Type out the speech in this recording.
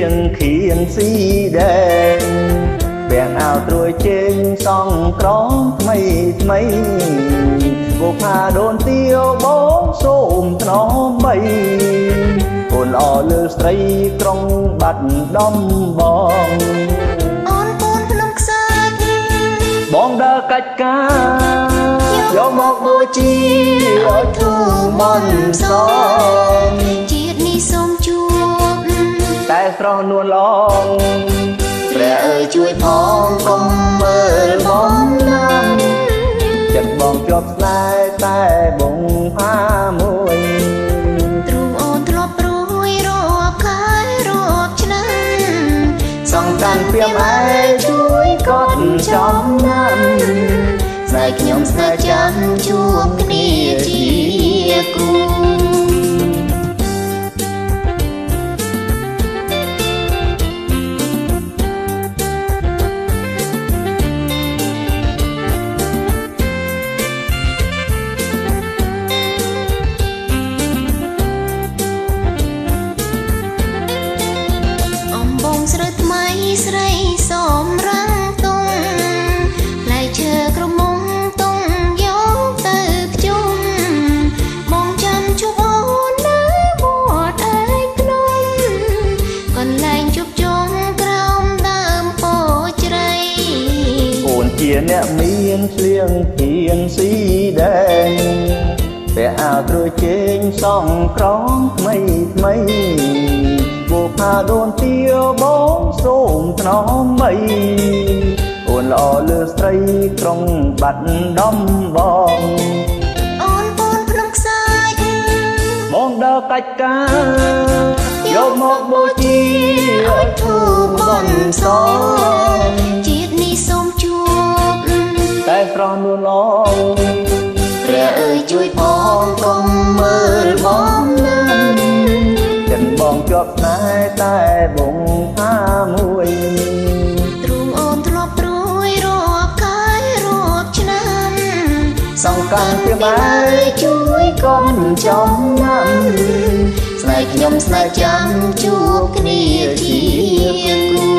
អ្នកមានឆ្លៀងខៀនស៊ីដែងពាក់អាវត្រួយជើងសង់ក្រងថ្មីថ្មីបុផាដូនទាវបងសូមថ្នមបីអូនល្អលើស្ត្រីក្រុងបាត់ដំបងអូនពូនភ្នំខ្សាច់បងដើរកាច់ការយកមកបូជាឲ្យធូរបនសងជាតិនេះសូមជួបតែ ស្រស់នួនឡងព្រះអើយជួយផងកុំមើលបងណាំចិត្តបងជាប់ស្នេហ៍តែបងផាមួយទ្រូងអូនធ្លាប់ព្រួយរាប់ខែរាប់ឆ្នាំសង្កានព្រាមឯជួយកត់ចំណាំស្នេហ៍ខ្ញុំស្នេហ៍ចាំជួបគ្នាជាគូ ស្រូវថ្មីស្រីសមរាំងតុងផ្លែឈើក្រមុំតុងយកទៅភ្ជុំបងចាំជួបអូននៅវត្តឯកភ្នំកន្លែងជួបជុំក្រោមដើមពោជ័យអូនជាអ្នកមានឆ្លៀងគៀនស៊ីដែង តែអាវត្រួយជើងសង់ក្រងថ្មីថ្មីបុផាដូនទាវបងសូមថ្នមបីអូនល្អលើស្ត្រីក្រុងបាត់ដំបងអូនពូនភ្នំខ្សាច់បងដើរកាច់ការយកមកបូជាឲ្យធូរបនសង បងថាមួយទ្រូងអូនធ្លាប់ព្រួយរាប់ខែរាប់ឆ្នាំសង្កានពីបែជួយកុំចំណាំស្នេហ៍ខ្ញុំស្នេហ៍ចាំជួបគ្នាជាគូ